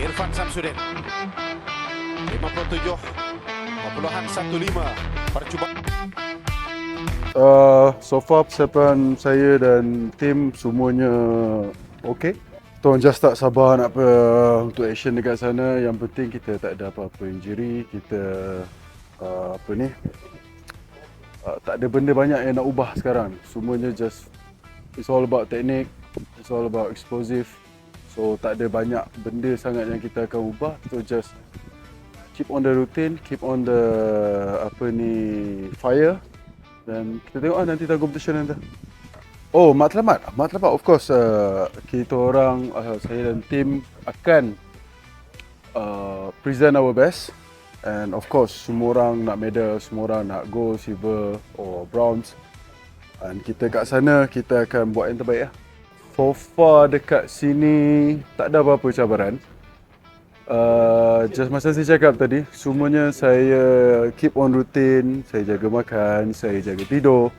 Irfan Samsudin 57 15 percubaan Uh, so far persiapan saya dan tim semuanya okey. Orang just tak sabar nak uh, untuk action dekat sana. Yang penting kita tak ada apa-apa injury. Kita uh, apa ni? Uh, tak ada benda banyak yang nak ubah sekarang. Semuanya just it's all about technique. It's all about explosive. So tak ada banyak benda sangat yang kita akan ubah. So just keep on the routine, keep on the apa ni fire dan kita tengok lah nanti dalam competition nanti. Oh, matlamat. Matlamat of course uh, kita orang uh, saya dan tim akan uh, present our best and of course semua orang nak medal, semua orang nak gold, silver or bronze. Dan kita kat sana kita akan buat yang terbaik lah. So far dekat sini tak ada apa-apa cabaran. Uh, just macam saya cakap tadi, semuanya saya keep on routine, saya jaga makan, saya jaga tidur.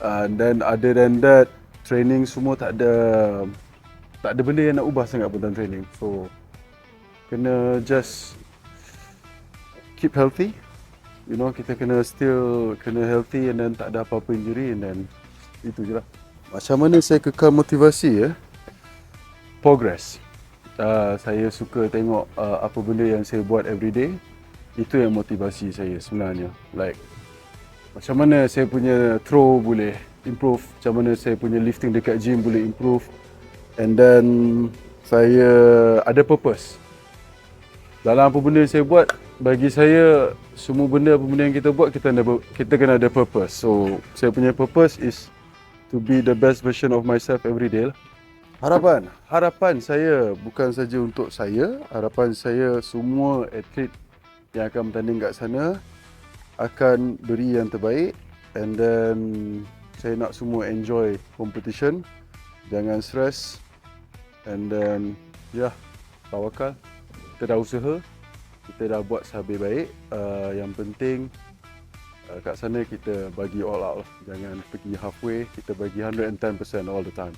And then other than that, training semua tak ada tak ada benda yang nak ubah sangat pun dalam training. So kena just keep healthy. You know, kita kena still kena healthy and then tak ada apa-apa injury and then itu je lah. Macam mana saya kekal motivasi ya? Progress. Uh, saya suka tengok uh, apa benda yang saya buat every day. Itu yang motivasi saya sebenarnya. Like macam mana saya punya throw boleh improve macam mana saya punya lifting dekat gym boleh improve. And then saya ada purpose. Dalam apa benda yang saya buat bagi saya semua benda apa benda yang kita buat kita ada kita kena ada purpose. So saya punya purpose is to be the best version of myself every day lah Harapan, harapan saya bukan saja untuk saya, harapan saya semua atlet yang akan bertanding kat sana akan beri yang terbaik and then saya nak semua enjoy competition. Jangan stress and then ya, yeah, tawakal. Kita dah usaha, kita dah buat sehabis baik. Uh, yang penting kat sana kita bagi all out lah. Jangan pergi halfway, kita bagi 110% all the time.